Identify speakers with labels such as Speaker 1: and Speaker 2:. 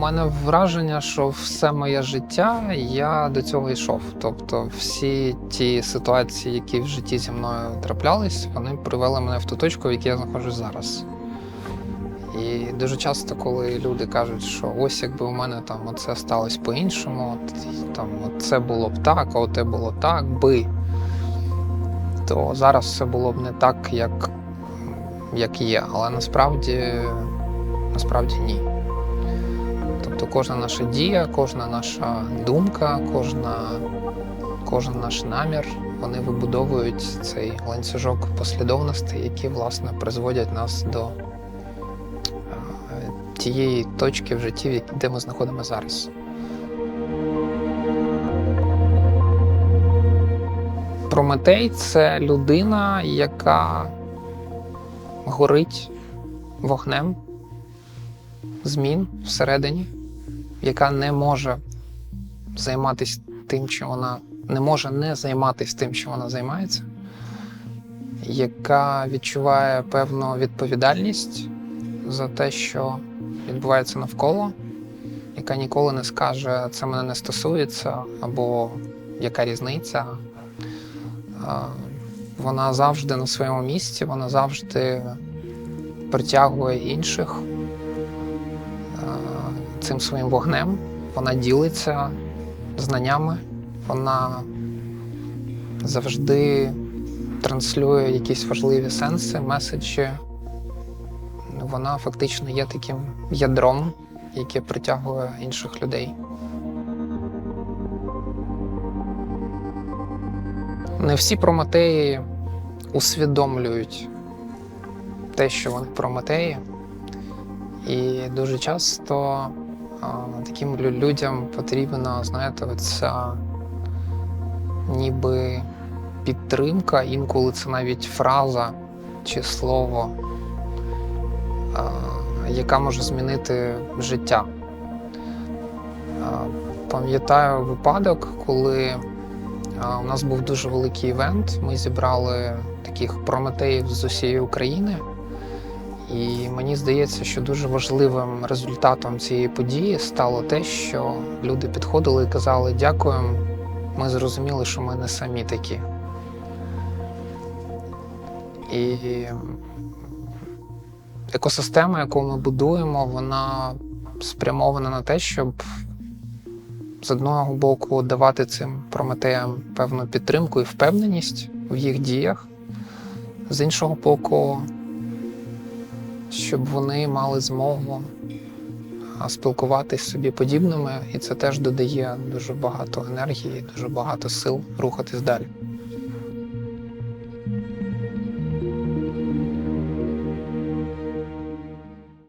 Speaker 1: мене враження, що все моє життя я до цього йшов. Тобто, всі ті ситуації, які в житті зі мною траплялись, вони привели мене в ту точку, в якій я знаходжусь зараз. І дуже часто, коли люди кажуть, що ось якби у мене там оце сталося по-іншому, от, там це було б так, а оте було так би, то зараз все було б не так, як, як є. Але насправді, насправді ні. Тобто кожна наша дія, кожна наша думка, кожна, кожен наш намір, вони вибудовують цей ланцюжок послідовностей, які власне призводять нас до е, тієї точки в житті, де ми знаходимося зараз. Прометей це людина, яка горить вогнем змін всередині, яка не може займатися тим, чим вона не може не займатися тим, чим вона займається, яка відчуває певну відповідальність за те, що відбувається навколо, яка ніколи не скаже, це мене не стосується, або яка різниця. Вона завжди на своєму місці, вона завжди притягує інших цим своїм вогнем. Вона ділиться знаннями, вона завжди транслює якісь важливі сенси, меседжі. Вона фактично є таким ядром, яке притягує інших людей. Не всі прометеї усвідомлюють те, що вони прометеї. І дуже часто таким людям потрібна, знаєте, оця ніби підтримка, інколи це навіть фраза чи слово, яка може змінити життя. Пам'ятаю випадок, коли у нас був дуже великий івент. Ми зібрали таких прометеїв з усієї України. І мені здається, що дуже важливим результатом цієї події стало те, що люди підходили і казали дякуємо. Ми зрозуміли, що ми не самі такі. І екосистема, яку ми будуємо, вона спрямована на те, щоб з одного боку давати цим прометеям певну підтримку і впевненість в їх діях, з іншого боку, щоб вони мали змогу спілкуватись з собі подібними, і це теж додає дуже багато енергії, дуже багато сил рухатись далі.